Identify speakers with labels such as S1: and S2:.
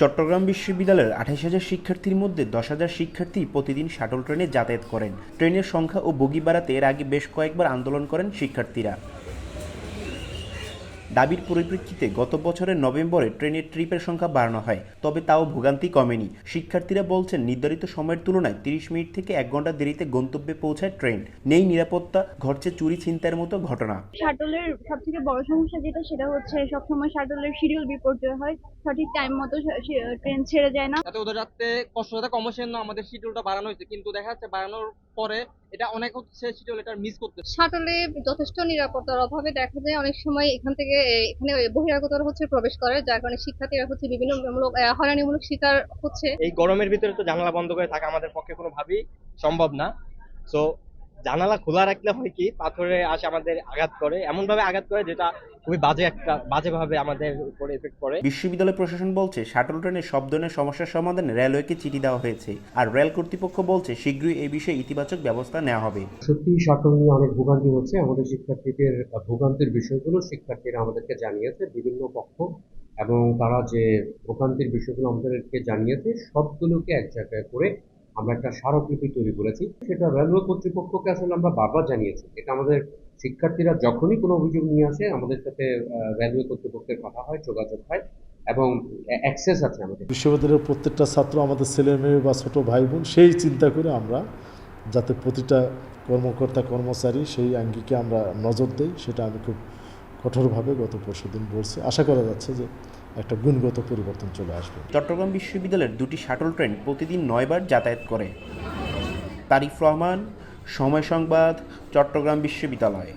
S1: চট্টগ্রাম বিশ্ববিদ্যালয়ের আঠাশ হাজার শিক্ষার্থীর মধ্যে দশ হাজার শিক্ষার্থী প্রতিদিন শাটল ট্রেনে যাতায়াত করেন। ট্রেনের সংখ্যা ও বগি বাড়াতে এর আগে বেশ কয়েকবার আন্দোলন করেন শিক্ষার্থীরা। দাবির পরিপ্রেক্ষিতে গত বছরের নভেম্বরে ট্রেনের ট্রিপের সংখ্যা বাড়ানো হয় তবে তাও ভোগান্তি কমেনি। শিক্ষার্থীরা বলছেন নির্ধারিত সময়ের তুলনায় তিরিশ মিনিট থেকে এক ঘণ্টা দেরিতে গন্তব্যে পৌঁছায় ট্রেন। নেই নিরাপত্তা ঘটছে চুরি ছিনতাইয়ের মতো ঘটনা।
S2: শাটলের সব থেকে বড় সমস্যা যেটা সেটা হচ্ছে সবসময় শাটলের শিডিউল বিপর্যয় হয়। সঠিক টাইম মতো ট্রেন ছেড়ে যায় না।
S3: যাতে ওদের যাতে কমার জন্য আমাদের শিডিউলটা বাড়ানো হয়েছে। কিন্তু দেখা যাচ্ছে বাড়ানোর পরে এটা অনেক হচ্ছে সেটা এটা মিস করতে
S4: শাটলে যথেষ্ট নিরাপত্তার অভাবে দেখা যায় অনেক সময় এখান থেকে এখানে বহিরাগতরা হচ্ছে প্রবেশ করে যার কারণে শিক্ষার্থীরা হচ্ছে বিভিন্ন মূলক হয়রানিমূলক শিকার হচ্ছে।
S3: এই গরমের ভিতরে তো জানলা বন্ধ করে থাকা আমাদের পক্ষে কোনোভাবেই সম্ভব না। সো জানালা খোলা রাখলে হয় কি পাথরে আসে আমাদের আঘাত করে। এমন ভাবে আঘাত করে যেটা খুবই বাজে একটা বাজে ভাবে আমাদের উপরে এফেক্ট করে
S1: বিশ্ববিদ্যালয় প্রশাসন বলছে শাটল ট্রেনের সব ধরনের সমস্যার সমাধানে রেলওয়েকে চিঠি দেওয়া হয়েছে আর রেল কর্তৃপক্ষ বলছে শীঘ্রই এই বিষয়ে ইতিবাচক ব্যবস্থা নেওয়া হবে।
S5: সত্যি শাটল নিয়ে অনেক ভোগান্তি হচ্ছে। আমাদের শিক্ষার্থীদের ভোগান্তির বিষয়গুলো শিক্ষার্থীরা আমাদেরকে জানিয়েছে বিভিন্ন পক্ষ। এবং তারা যে ভোগান্তির বিষয়গুলো আমাদেরকে জানিয়েছে সবগুলোকে এক জায়গায় করে আমরা একটা স্মারকলিপি তৈরি করেছি। সেটা রেলওয়ে কর্তৃপক্ষকে আসলে আমরা বারবার জানিয়েছি। এটা আমাদের শিক্ষার্থীরা যখনই কোনো অভিযোগ নিয়ে আসে, আমাদের সাথে রেলওয়ে কর্তৃপক্ষের কথা হয়, যোগাযোগ হয় এবং অ্যাক্সেস আছে আমাদের।
S6: বিশ্ববিদ্যালয়ের প্রত্যেকটা ছাত্র, আমাদের ছেলে মেয়ে বা ছোট ভাই বোন, সেই চিন্তা করে আমরা যাতে প্রতিটা কর্মকর্তা, কর্মচারী সেই আঙ্গিকে আমরা নজর দেই, সেটা আমি খুব কঠোরভাবে গত পরশু দিন বলছি। আশা করা যাচ্ছে যে একটা গুণগত পরিবর্তন চলে আসবে।
S1: চট্টগ্রাম বিশ্ববিদ্যালয়ের দুটি শাটল ট্রেন প্রতিদিন নয়বার যাতায়াত করে। তারিফ রহমান, সময় সংবাদ, চট্টগ্রাম বিশ্ববিদ্যালয়।